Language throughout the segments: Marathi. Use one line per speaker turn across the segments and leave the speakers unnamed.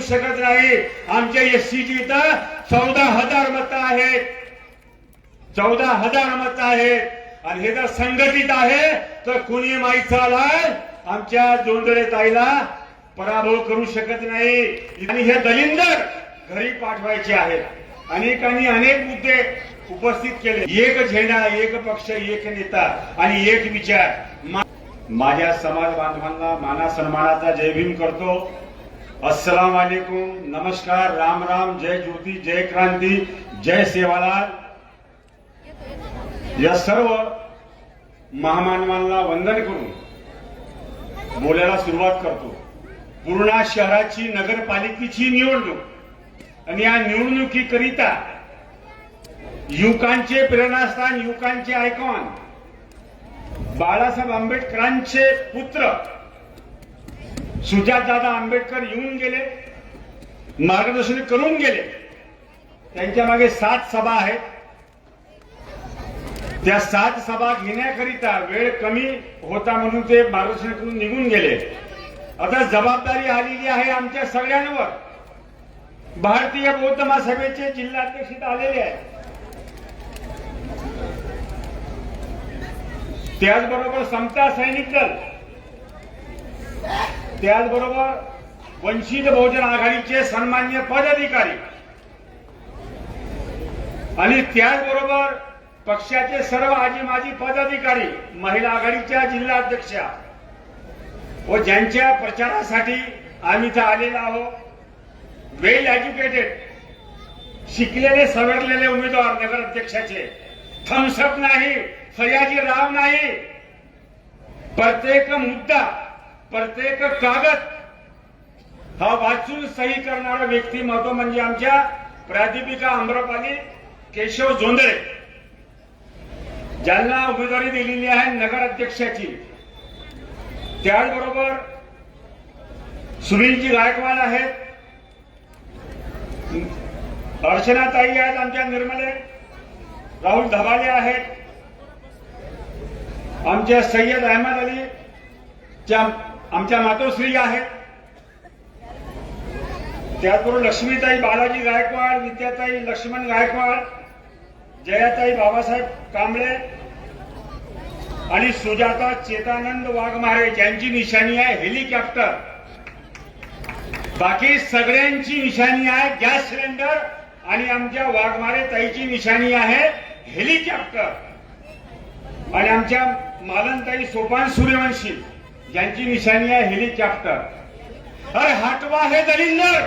करू शकत नाही. आमच्या एस एससीची इथं चौदा हजार मत आहेत. चौदा हजार मत आहेत. आणि हे जर संघटित आहे तर कुणी माहीत झालाय? आमच्या जोंधळे ताईला पराभव करू शकत नाही. आणि हे दलिंदर घरी पाठवायचे आहेत. अनेकांनी अनेक मुद्दे उपस्थित केले. एक झेंडा एक पक्ष एक नेता आणि एक विचार. माझ्या समाज बांधवांना माना सन्मानाचा जय करतो. अस्सलाम वालेकुम नमस्कार राम राम जय ज्योती जय क्रांती जय सेवालाल। या सर्व महामानवांना वंदन करून बोलायला सुरुवात करतो. पूर्णा शहराची नगरपालिकेची निवडणूक आणि या निवडणुकीकरिता युवकांचे प्रेरणास्थान युवकांचे आयकॉन बाळासाहेब आंबेडकरांचे पुत्र सुजातदादा आंबेडकर येऊन गेले मार्गदर्शन करून गेले. त्यांच्या मागे सात सभा आहेत. त्या सात सभा घेण्याकरिता वेळ कमी होता म्हणून ते मार्गदर्शन करून निघून गेले. आता जबाबदारी आलेली आहे आमच्या सगळ्यांवर. भारतीय बौद्ध महासभेचे जिल्हाध्यक्ष आलेले आहेत. त्याचबरोबर समता सैनिक दल. त्याचबरोबर वंचित बहुजन आघाडीचे सन्मान्य पदाधिकारी. आणि त्याचबरोबर पक्षाचे सर्व आजी माजी पदाधिकारी महिला आघाडीच्या जिल्हा अध्यक्षा व ज्यांच्या प्रचारासाठी आम्ही इथं आलेलो आहोत. वेल एज्युकेटेड शिकलेले सवरलेले उमेदवार नगराध्यक्षाचे. थम्सअप नाही सयाजी राव नाही. प्रत्येक मुद्दा प्रत्येक कागद हा वाचून सही करणारा व्यक्तिमत्व म्हणजे आमच्या प्राध्यापिका अम्रपाली केशव जोंधळे. ज्यांना उमेदवारी दिलेली आहे नगर अध्यक्षाची त्याचबरोबर सुनीलजी गायकवाड आहेत. अर्चनाताई आहेत आमच्या निर्मले. राहुल धबाले आहेत. आमच्या सय्यद अहमद अली च्या आमच्या मातोश्री आहेत त्याचबरोबर लक्ष्मीताई बालाजी गायकवाड विद्याताई लक्ष्मण गायकवाड जयाताई बाबासाहेब कांबळे आणि सुजाता चेतानंद वाघमारे ज्यांची निशाणी आहे हेलिकॉप्टर. बाकी सगळ्यांची निशाणी आहे गॅस सिलेंडर आणि आमच्या वाघमारे ताईची निशाणी आहे हेलिकॉप्टर. आणि आमच्या मालनताई सोपान सूर्यवंशी. ज्यांची निशाणी आहे हेलिकॉप्टर. अरे हटवा हे दलिंदर!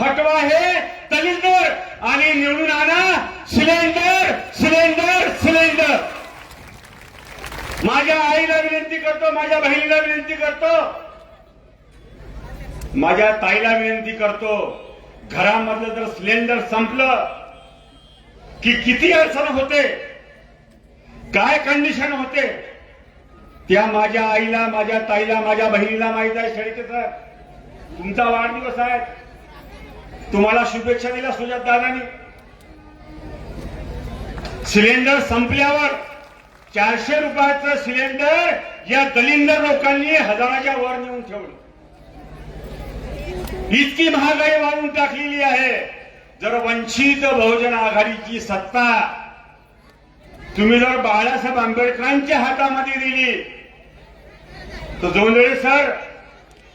हटवा हे दलिंदर! आणि निवडून आणा सिलेंडर! सिलेंडर! सिलेंडर! माझ्या आईला विनंती करतो माझ्या बहिणीला विनंती करतो. माझ्या ताईला विनंती करतो घरामधलं जर सिलेंडर संपलं की किती अडचण होते? काय कंडिशन होते? त्या माझ्या आईला माझ्या ताईला माझ्या बहिणीला माहीत आहे शेळके सर तुमचा वाढदिवस आहे. तुम्हाला शुभेच्छा दिल्या सुजात दादानी. सिलेंडर संपल्यावर चारशे रुपयाचं सिलेंडर या दलिंदर लोकांनी हजाराच्या वर नेऊन ठेवलं. इतकी महागाई वाढून टाकलेली आहे. जर वंचित बहुजन आघाडीची सत्ता तुम्ही जर बाळासाहेब आंबेडकरांच्या हातामध्ये दिली तर जोंधळे सर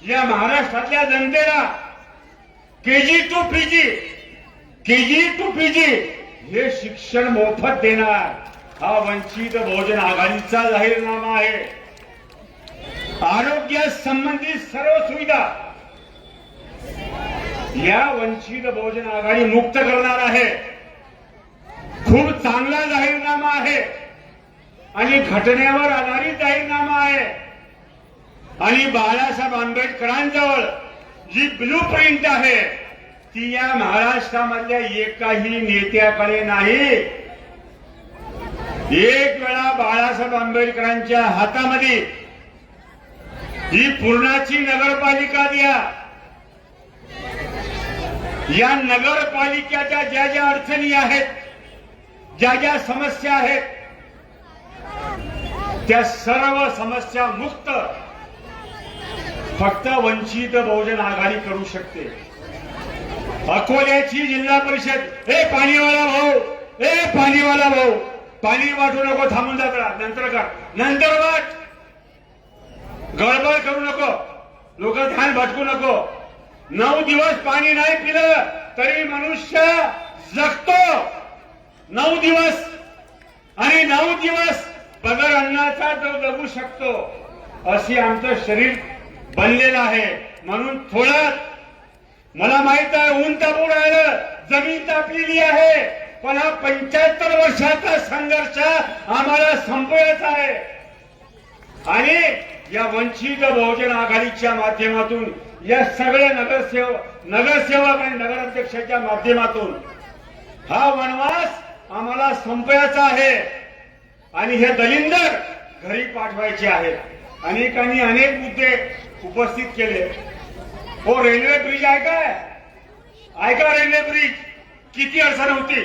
या महाराष्ट्रातल्या जनतेला KG to PG KG to PG हे शिक्षण मोफत देणार. हा वंचित बहुजन आघाडीचा जाहीरनामा आहे. आरोग्य संबंधित सर्व सुविधा या वंचित बहुजन आघाडी मुक्त करणार आहे. खूप चांगला जाहीरनामा आहे. आणि घटनेवर आधारित जाहीरनामा आहे. आणि बाळासाहेब आंबेडकरांजवळ जी ब्लू प्रिंट आहे ती या महाराष्ट्रामधल्या एकाही नेत्याकडे नाही. एक वेळा बाळासाहेब आंबेडकरांच्या हातामध्ये ही पूर्णाची नगरपालिका द्या. या नगरपालिकेच्या ज्या ज्या अडचणी आहेत ज्या ज्या समस्या आहेत त्या सर्व समस्या मुक्त. फक्त वंचित बहुजन आघाडी करू शकते. अकोल्याची जिल्हा परिषद ए पाणीवाला भाऊ ए पाणीवाला भाऊ पाणी वाटू नको थांबून जा नंतर कर. नंतर वाट. गडबड करू नको. लोक ध्यान भटकू नको. नऊ दिवस पाणी नाही पिलं तरी मनुष्य जगतो. नऊ दिवस आणि नऊ दिवस पगार अन्नाचा तो जगू शकतो अशी आमचं शरीर बनलेलं आहे. म्हणून थोडं मला माहीत आहे ऊन तापून राहिलं जमीन तापलेली आहे पण हा पंच्याहत्तर वर्षाचा संघर्ष आम्हाला संपवायचा आहे. आणि या वंचित बहुजन आघाडीच्या माध्यमातून या सगळ्या नगरसेवक नगरसेवक आणि नगराध्यक्षाच्या माध्यमातून हा वनवास आम्हाला संपवायचा आहे. आणि हे दलिंदर घरी पाठवायचे आहेत. अनेकांनी अनेक मुद्दे उपस्थित केले. हो रेल्वे ब्रिज आहे काय? ऐका रेल्वे ब्रिज. किती अडचण होती?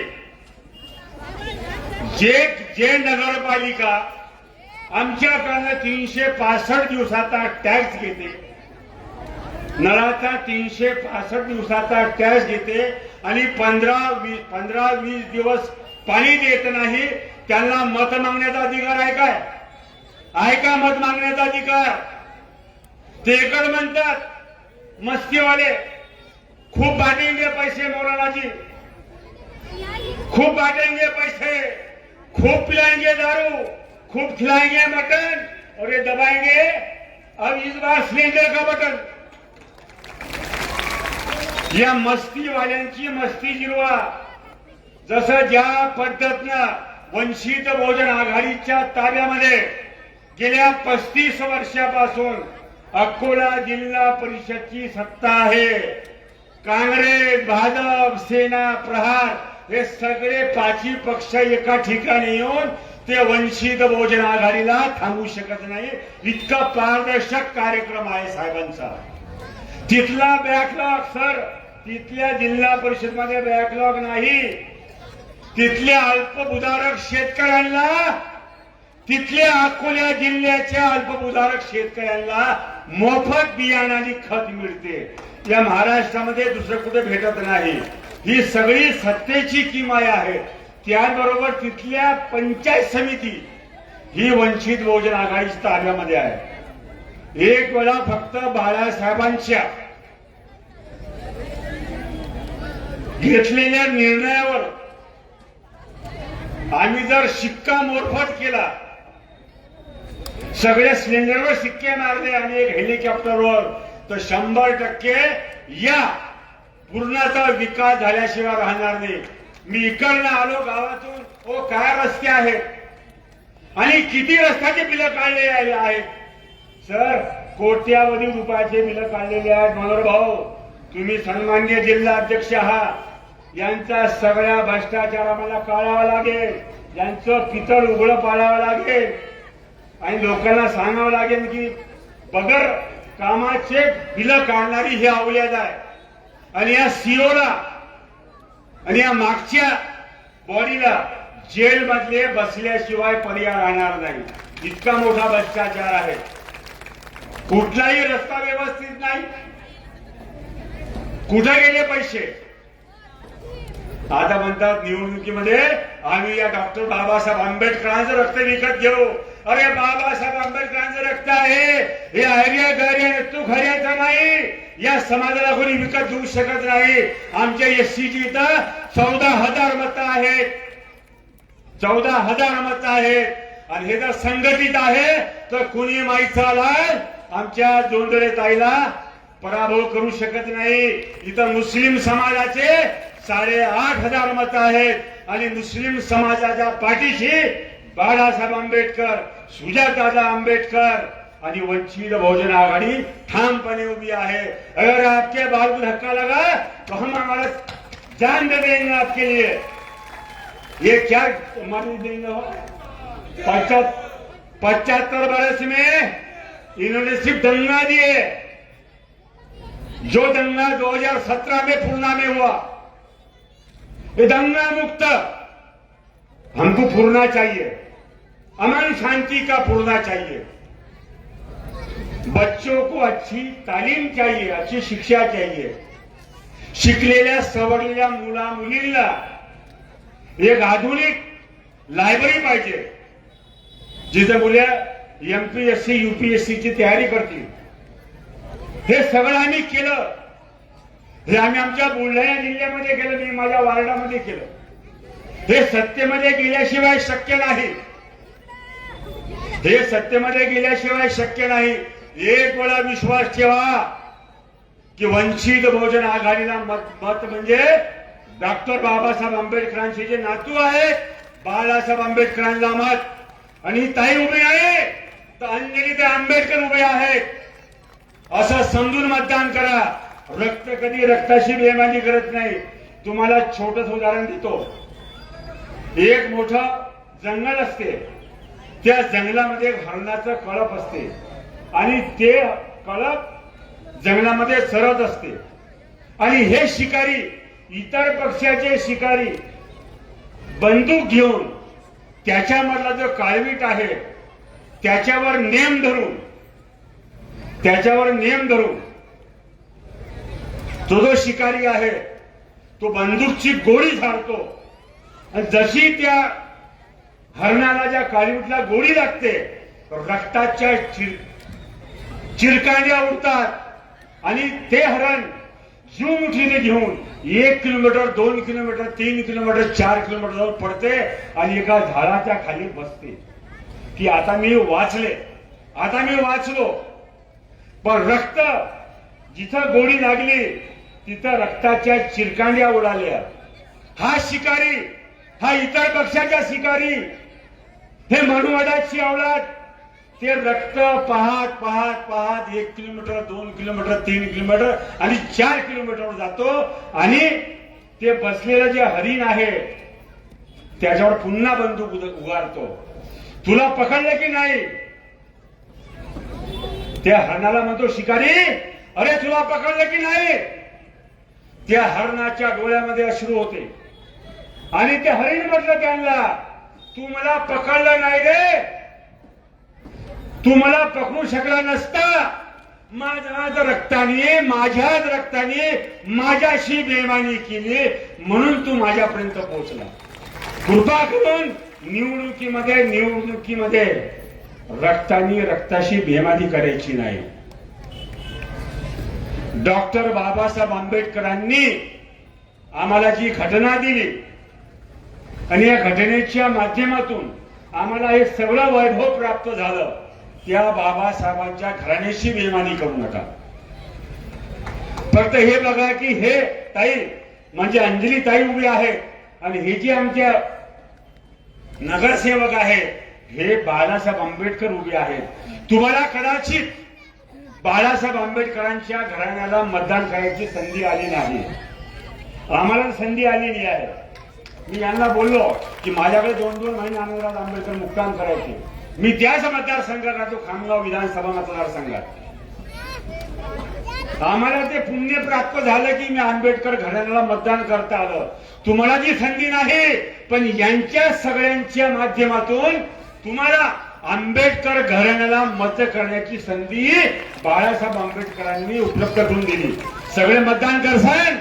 जे जे नगरपालिका आमच्याकडनं तीनशे पासष्ट दिवसाचा टॅक्स घेते. नळाचा तीनशे पासष्ट दिवसाचा टॅक्स घेते आणि पंधरा वीस पंधरा वीस दिवस पाणी देत नाही त्यांना मत मागण्याचा अधिकार आहे काय? आहे का मत मागण्याचा अधिकार? ते एकच म्हणतात मस्तीवाले खूप बाटेंगे पैसे मौलानाजी खूप बाटेंगे पैसे खूप पिलाएंगे दारू खूब खिलाएंगे मटन और ये दबाएंगे अब इस बार सिलेंडर का बटन. या मस्ती वाल्यांची मस्ती जिरवा. जसं ज्या पद्धतीनं वंचित बहुजन आघाडीच्या ताब्यामध्ये गेल्या पस्तीस वर्षापासून अकोला जिल्हा परिषदची सत्ता आहे काँग्रेस भाजप सेना प्रहार हे सगळे पाचवी पक्ष एका ठिकाणी येऊन ते वंचित बहुजन आघाडीला थांबू शकत नाही. इतका पारदर्शक कार्यक्रम आहे साहेबांचा. तिथला बॅकलॉग सर तिथल्या जिल्हा परिषदमध्ये बॅकलॉग नाही. तिथल्या अल्पभूधारक शेतकऱ्यांना तिथल्या अकोल्या जिल्ह्याच्या अल्पभूधारक शेतकऱ्यांना मोफत बियाणं खत मिळते. या महाराष्ट्रामध्ये दुसरं कुठे भेटत नाही. ही सगळी सत्तेची किमाय आहे. त्याबरोबर तिथल्या पंचायत समिती ही वंचित बहुजन आघाडीच्या ताब्यामध्ये आहे. एक वेळा फक्त बाळासाहेबांच्या घेतलेल्या निर्णयावर आम्ही जर शिक्का मोरफत केला सगळ्या सिलेंडरवर शिक्के मारले आणि एक हेलिकॉप्टरवर तर शंभर टक्के या पूर्णाचा विकास झाल्याशिवाय राहणार नाही. मी इकडनं आलो गावातून ओ काय रस्ते आहेत? आणि किती रस्त्याचे बिलं काढलेले आहेत? सर कोट्यावधी रुपयाचे बिलं काढलेले आहेत मनोहर भाऊ. तुम्ही सन्मान्य जिल्हा अध्यक्ष आहात. यांचा सगळ्या भ्रष्टाचार आम्हाला काढावा लागेल. यांचं पितळ उघडं पाडावं लागेल. आणि लोकांना सांगावं लागेल की बगर कामाचे बिलं काढणारी ही अवल्याद आहे. आणि या सीओला आणि या मागच्या बॉडीला जेल मधले बसल्याशिवाय पर्याय राहणार नाही. इतका मोठा भ्रष्टाचार आहे. कुठलाही रस्ता व्यवस्थित नाही. कुठे गेले पैसे? आता म्हणतात निवडणुकीमध्ये आम्ही या डॉक्टर बाबासाहेब आंबेडकरांचं रक्त विकत घेऊ. अरे बाबासाहेब आंबेडकरांचं रक्त आहे. हे आर्य गर्य तू खऱ्याचं नाही. या समाजाला कोणी विकत घेऊ शकत नाही. आमच्या एससीची इथं चौदा हजार मतं आहेत. चौदा हजार मतं आहेत. आणि हे जर संघटित आहे तर कुणी माहीत झाला आमच्या जोंधळे ताईला पराभव करू शकत नाही. इथं मुस्लिम समाजाचे साडेआठ हजार मतं आहेत. आणि मुस्लिम समाजाच्या पाठीशी बाळासाहेब आंबेडकर सुजातदादा आंबेडकर आणि वंचित बहुजन आघाडी ठामपणे उभी है अगर आपके बाल को धक्का लगा तो हम हमारा जान दे देंगे आपके लिए. ये क्या मरी देंगे हो? पचहत्तर बरस में इन्होंने सिर्फ दंगा दिए. जो दंगा 2017 में पूर्णा में हुआ ये दंगा मुक्त हमको पूर्णा चाहिए। अमन शांति का पूर्णा चाहिए। बच्चों को अच्छी तालीम चाहिए अच्छी शिक्षा चाहिए। शिकलेल्या सवरलेल्या मुला मुलींना एक आधुनिक लायब्ररी पाहिजे जिथे मुले एमपीएससी युपीएससीची तयारी करतील. हे सगळं आम्ही केलं. हे आम्ही आमच्या बुलढाणा जिल्ह्यामध्ये केलं मी माझ्या वार्डामध्ये केलं. हे सत्तेमध्ये गेल्याशिवाय शक्य नाही. हे सत्तेमध्ये गेल्याशिवाय शक्य नाही. एक वेळा विश्वास ठेवा की वंचित बहुजन आघाडीला मत मत म्हणजे डॉक्टर बाबासाहेब आंबेडकरांचे जे नातू आहेत बाळासाहेब आंबेडकरांना मत. आणि ताई उभे आहे तर अंजली ते आंबेडकर उभे आहेत. असं समजून मतदान करा. रक्त कधी रक्ताशी बेमानी करत नाही. तुम्हाला छोटस उदाहरण देतो. एक मोठं जंगल असते. त्या जंगलामध्ये एक हरणाचं कळप असते. आणि ते कळप जंगलामध्ये सरत असते. आणि हे शिकारी इतर पक्षाचे शिकारी बंदूक घेऊन त्याच्यामधला जो काळवीट आहे त्याच्यावर नेम धरून त्याच्यावर नेम धरून तो जो शिकारी आहे. तो बंदूकची गोळी झाडतो. आणि जशी त्या हरणाला ज्या काळीवूटला गोळी लागते रक्ताच्या चिर चिरकांड्या उडतात. आणि ते हरण जीव मुठीने घेऊन एक किलोमीटर दोन किलोमीटर तीन किलोमीटर चार किलोमीटर जाऊन पडते आणि एका झाडाच्या खाली बसते. की आता मी वाचले. आता मी वाचलो. पण रक्त जिथं गोळी लागली तिथं रक्ताच्या चिरकांड्या उडाल्या. हा शिकारी हा इतर पक्षाच्या शिकारी हे मनुवादाची अवलाद ते रक्त पाहत पाहत पाहत एक किलोमीटर दोन किलोमीटर तीन किलोमीटर आणि चार किलोमीटरवर जातो आणि ते बसलेलं जे हरिण आहे त्याच्यावर पुन्हा बंदूक उगारतो. तुला पकडलं की नाही? त्या हरणाला म्हणतो शिकारी अरे तुला पकडलं की नाही? त्या हरणाच्या डोळ्यामध्ये अश्रू होते. आणि ते हरिण म्हटलं त्यांना तू मला पकडलं नाही रे. तू मला पकडू शकला नसता. माझ्याच रक्ताने माझ्याच रक्ताने माझ्याशी बेमानी केली म्हणून तू माझ्यापर्यंत पोहोचला. कृपा करून निवडणुकीमध्ये निवडणुकीमध्ये रक्तानी रक्ताशी बेमानी करायची नाही. डॉक्टर बाबासाहेब आंबेडकरांनी आम्हाला जी घटना दिली आणि या घटनेच्या माध्यमातून आम्हाला हे सगळं वैभव प्राप्त झालं त्या बाबासाहेबांच्या घराण्याशी बेमानी करू नका. फक्त हे बघा की हे ताई म्हणजे अंजली ताई उभी आहे आणि हे जे आमच्या नगरसेवक आहे हे बाळासाहेब आंबेडकर उभे आहेत. तुम्हाला कदाचित बाळासाहेब आंबेडकरांच्या घराण्याला मतदान करायची संधी आली नाही. आम्हाला संधी आलेली आहे. मी यांना बोललो की माझ्याकडे दोन दोन महिने आनंदराज आंबेडकर मुक्काम करायचे. मी त्याच मतदारसंघात राहतो खामगाव विधानसभा मतदारसंघात. आम्हाला ते पुण्य प्राप्त झालं की मी आंबेडकर घराण्याला मतदान करता आलं. तुम्हाला ती संधी नाही पण यांच्या सगळ्यांच्या माध्यमातून तुम्हाला आंबेडकर घराण्याला मत करण्याची संधी बाळासाहेब आंबेडकरांनी उपलब्ध करून दिली. सगळे मतदान करसान.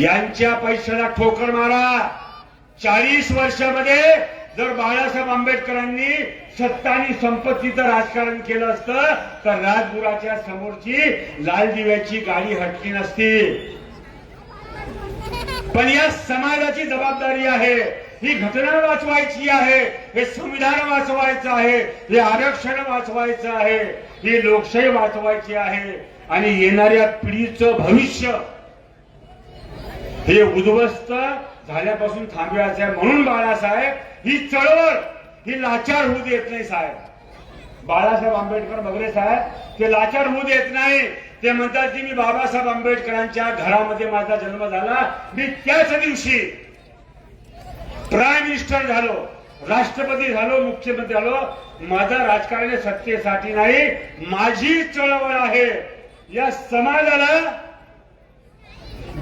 यांच्या पैशाला ठोकर मारा. चाळीस वर्षामध्ये जर बाळासाहेब आंबेडकरांनी सत्ता आणि संपत्तीचं राजकारण केलं असतं तर राजगुराच्या समोरची लाल दिव्याची गाडी हटली नसती. पण या समाजाची जबाबदारी आहे. ही घटना वाचवायची आहे हे संविधान वाचवायचं आहे हे आरक्षण वाचवायचं आहे ही लोकशाही वाचवायची आहे आणि येणाऱ्या पिढीचं भविष्य हे उद्ध्वस्त झाल्यापासून थांबवायचं आहे म्हणून बाळासाहेब ही चळवळ ही लाचार होऊ देत नाही साहेब. बाळासाहेब आंबेडकर वगैरे साहेब ते लाचार होऊ देत नाही. ते म्हणतात की मी बाबासाहेब आंबेडकरांच्या घरामध्ये माझा जन्म झाला मी त्याच दिवशी प्राईम मिनिस्टर झालो राष्ट्रपती झालो मुख्यमंत्री झालो माझा राजकारण सत्तेसाठी नाही माझी चळवळ आहे. या समाजाला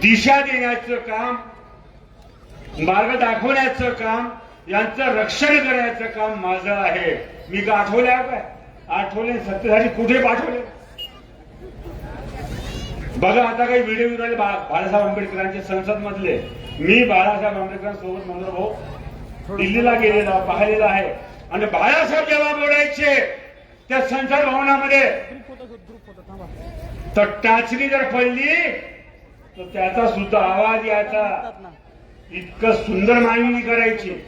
दिशा देण्याचं काम मार्ग दाखवण्याचं काम यांचं रक्षण करण्याचं काम माझं आहे. मी का आठवल्या काय आठवले सत्तेसाठी कुठे पाठवले? बघा आता काही व्हिडिओ येऊन राहिले. बा- बाळासाहेब आंबेडकरांचे संसद मधले मी बाळासाहेब आंबेडकरांसोबत मंत्र भाऊ दिल्लीला गेलेला पाहिलेला आहे. आणि बाळासाहेब जेव्हा बोलायचे त्या संसद भवनामध्ये तर टाचणी जर पडली तर त्याचा सुद्धा आवाज यायचा. इतकं सुंदर मांडणी करायची.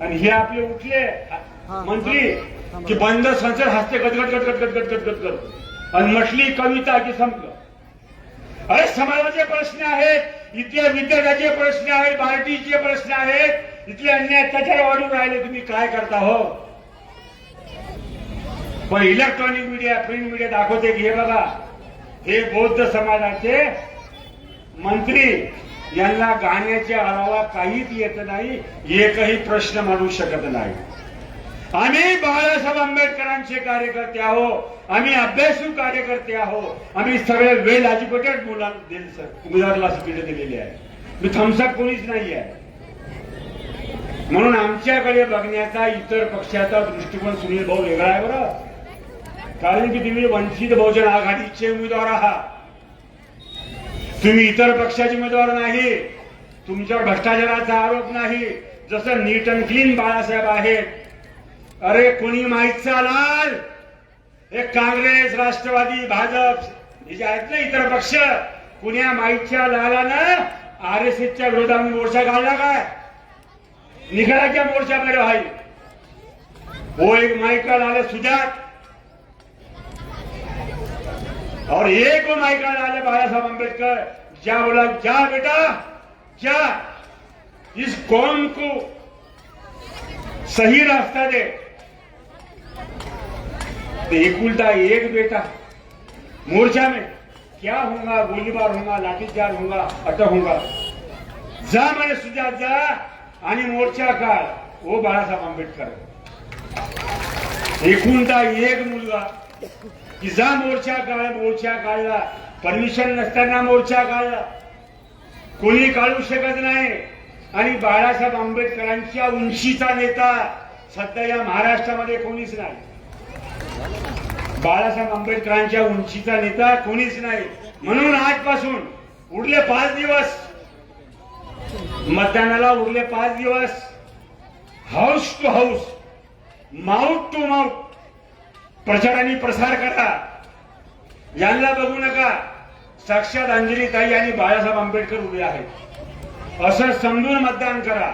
आणि हे आपले उठले. मंत्री की बंद संसद हस्ते गटगट गटगट गट गटगट गट आणि म्हटली कविता की संपलं. अरे समाजाचे प्रश्न आहेत इथल्या विद्यार्थ्याचे प्रश्न आहेत पार्टीचे प्रश्न आहेत इथले अन्य अत्याचार वाढून राहिले तुम्ही काय करता हो? पण इलेक्ट्रॉनिक मीडिया प्रिंट मीडिया दाखवते की हे बघा हे बौद्ध समाजाचे मंत्री यांना गाण्याच्या आळाला काहीच येत नाही एकही प्रश्न मांडू शकत नाही. आम्ही बाळासाहेब आंबेडकरांचे कार्यकर्ते आहो आम्ही अभ्यासू कार्यकर्ते आहो आम्ही सगळे वेल एज्युकेटेड मुलांना दिले सर उमेदवाराला तिकीट दिलेली आहे. मी थम्सअप कोणीच नाही आहे. म्हणून आमच्याकडे बघण्याचा इतर पक्षाचा दृष्टिकोन सुनील भाऊ वेगळा आहे बरं. कारण की तुम्ही वंचित बहुजन आघाडीचे उमेदवार आहात. तुम्ही इतर पक्षाचे उमेदवार नाही. तुमच्यावर भ्रष्टाचाराचा आरोप नाही. जसं नीट अँड क्लीन बाळासाहेब आहेत अरे कोणी माहीत लाल हे काँग्रेस राष्ट्रवादी भाजप हे जे आहेत ना इतर पक्ष कुण्या माहीतच्या लालानं आर एस एसच्या विरोधात मोर्चा काढला काय? निघाला क्या मोर्चा मेरे भाई वो एक माईका लाल सुजात. और एक हो वो माइका लाल बाळासाहेब आंबेडकर. साहब जा बोला जा बेटा जा इस कौम को सही रास्ता दे. तो एक एक बेटा। मोर्चा में क्या होगा गोलीबार होगा लाठीचार होगा अटक होगा। जा मैंने सुजात जा। आणि मोर्चा काळ ओ बाळासाहेब आंबेडकर। एकुलता एक मुलगा। की जा मोर्चा काळ मोर्चा काढला. परमिशन नसताना मोर्चा काढला. कोणी काढू शकत नाही. आणि बाळासाहेब आंबेडकरांच्या उंचीचा नेता सध्या या महाराष्ट्रामध्ये कोणीच नाही. बाळासाहेब आंबेडकरांच्या उंचीचा नेता कोणीच नाही. म्हणून आजपासून उरले पाच दिवस मतदानाला उरले पाच दिवस house to house mouth to mouth प्रचार प्रसार करा. यांना बघू नका. साक्षात अंजलीताई आणि बाळासाहेब आंबेडकर उभे आहेत. असं समजून मतदान करा.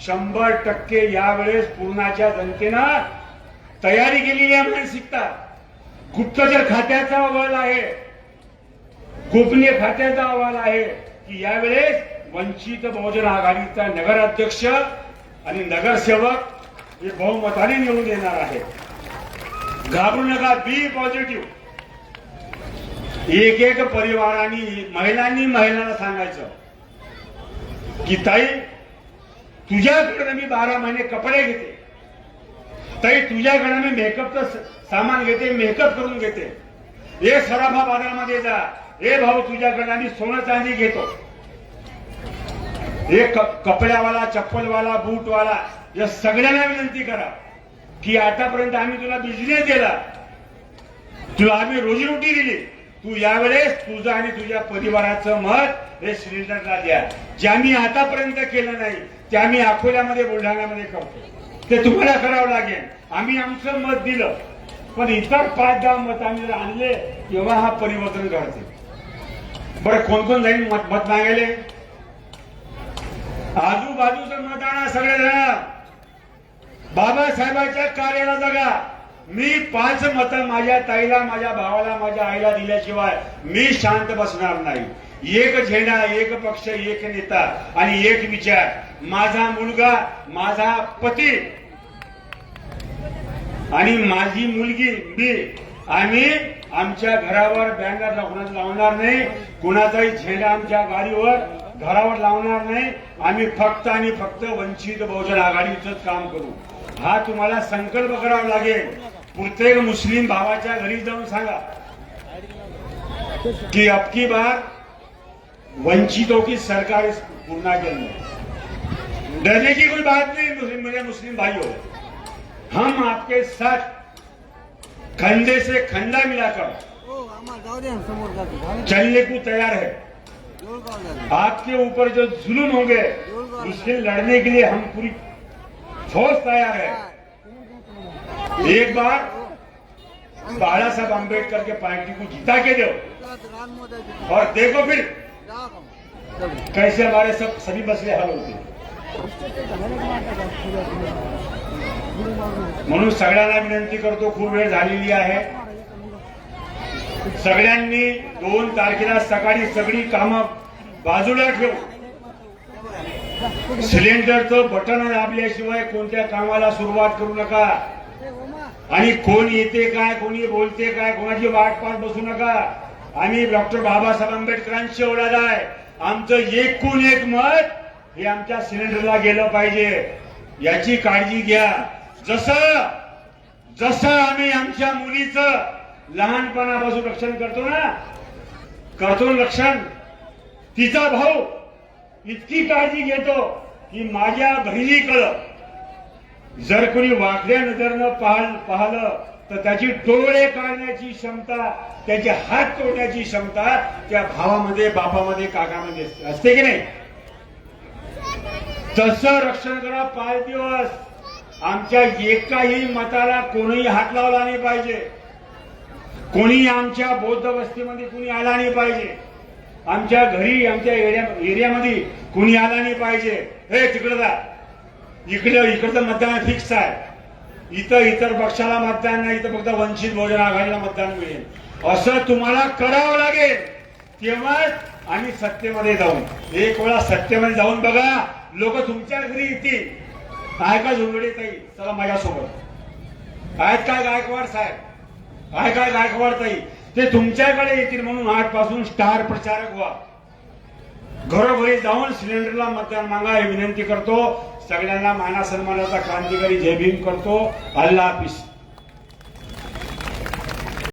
शंभर टक्के यावेळेस पूर्णाच्या जनतेनं तयारी केलेली आहे मानसिकता गुप्तचर खात्याचा अहवाल आहे गोपनीय खात्याचा अहवाल आहे की यावेळेस वंचित बहुजन आघाडीचा नगराध्यक्ष आणि नगरसेवक हे बहुमताने निवडून येणार आहे घाबरू नका बी पॉझिटिव्ह एक एक परिवारांनी महिलांनी महिलांना सांगायचं की ताई तुझ्याकडे मी बारा महिने कपडे घेते. ताई तुझ्याकडे मी मेकअपचं सामान घेते मेकअप करून घेते. हे सराफा बाजारामध्ये जा. हे भाऊ तुझ्याकडे आम्ही सोनं चांदी घेतो. हे कपड्यावाला चप्पलवाला बूटवाला या सगळ्यांना विनंती करा की आतापर्यंत आम्ही तुला बिझनेस दिला. तुला आम्ही रोजीरोटी दिली. तू यावेळेस तुझं आणि तुझ्या परिवाराचं मत हे सिलेंडरला द्या. जे आम्ही आतापर्यंत केलं नाही ते आम्ही अकोल्यामध्ये बुलढाण्यामध्ये करतो. ते तुम्हाला करावं लागेल. आम्ही आमचं मत दिलं. पण इतर पाच दहा मत आम्ही जर आणले तेव्हा हा परिवर्तन घडते. बरं कोण कोण जाईल मत मत मागायले? आजूबाजूचं मत आणा सगळेजण. बाबासाहेबांच्या कार्याला जगा. मी पाच मतं माझ्या ताईला माझ्या भावाला माझ्या आईला दिल्याशिवाय मी शांत बसणार नाही. एक झेंडा एक पक्ष एक नेता आणि एक विचार. माझा मुलगा माझा पती आणि माझी मुलगी मी. आम्ही आमच्या घरावर बॅनर लावणार लावणार नाही. कुणाचाही झेंडा आमच्या गाडीवर घरावर लावणार नाही. आम्ही फक्त आणि फक्त वंचित बहुजन आघाडीचंच काम करू. हा तुम्हाला संकल्प करावा लागेल. प्रत्येक मुस्लिम भावाच्या घरी जाऊन सांगा की अबकी बार वंचितों की सरकार इस पूर्णा के अंदर डरने की कोई बात नहीं, मुस्लिम मेरे मुस्लिम भाइयों हम आपके साथ खंडे से खंडा मिलाकर. चलने को तैयार है? आपके ऊपर जो जुलूम होंगे, उससे लड़ने के लिए हम पूरी फौज तैयार है एक बार बाला साहब अंबेडकर के पार्टी को जिता के दो. और देखो फिर. कैसे हमारे सब सभी मसले हल होते? म्हणून सगळ्यांना विनंती करतो खूप वेळ झालेली आहे. सगळ्यांनी दोन तारखेला सकाळी सगळी कामं बाजूला ठेवू सिलेंडरचं बटन दाबल्याशिवाय कोणत्या कामाला सुरुवात करू नका. आणि कोण येते काय कोणी बोलते काय कोणाची वाट पाहत बसू नका. आम्ही डॉक्टर बाबासाहेब आंबेडकरांशी ओढात आहे आमचं एकूण एक मत हे आमच्या सिलेंडरला गेलं पाहिजे. याची काळजी घ्या. जसं जसं आम्ही आमच्या मुलीचं लहानपणापासून रक्षण करतो ना करतो रक्षण तिचा भाऊ इतकी काळजी घेतो की माझ्या बहिणीकडं जर कोणी वाकड्या नजरनं पाहल पाहलं तर त्याची डोळे काढण्याची क्षमता त्याचे हात तोडण्याची क्षमता त्या भावामध्ये बापामध्ये काकामध्ये असते. असते की नाही? तसं रक्षण करा पाच दिवस. आमच्या एकाही मताला कोणीही हात लावला नाही पाहिजे. कोणी आमच्या बौद्ध वस्तीमध्ये कुणी आला नाही पाहिजे. आमच्या घरी आमच्या एरिया एरियामध्ये कुणी आला नाही पाहिजे. हे तिकडं जा. इकडं इकडचं मतदान फिक्स आहे. इथं इतर पक्षाला मतदान नाही इथं फक्त वंचित बहुजन आघाडीला मतदान मिळेल. असं तुम्हाला करावं लागेल. तेव्हाच आम्ही सत्तेमध्ये जाऊन एक वेळा सत्तेमध्ये जाऊन बघा. लोक तुमच्या घरी येतील. काय का झुंबडे ताई चला माझ्यासोबत. आहेत काय गायकवाड साहेब? काय काय गायकवाड ताई? ते तुमच्याकडे येतील म्हणून आजपासून स्टार प्रचारक व्हा. घरोघरी जाऊन सिलेंडरला मतदान मागा हे विनंती करतो. सगळ्यांना माना सन्मानाचा क्रांतिकारी जय भीम करतो. अल्ला हाफिज.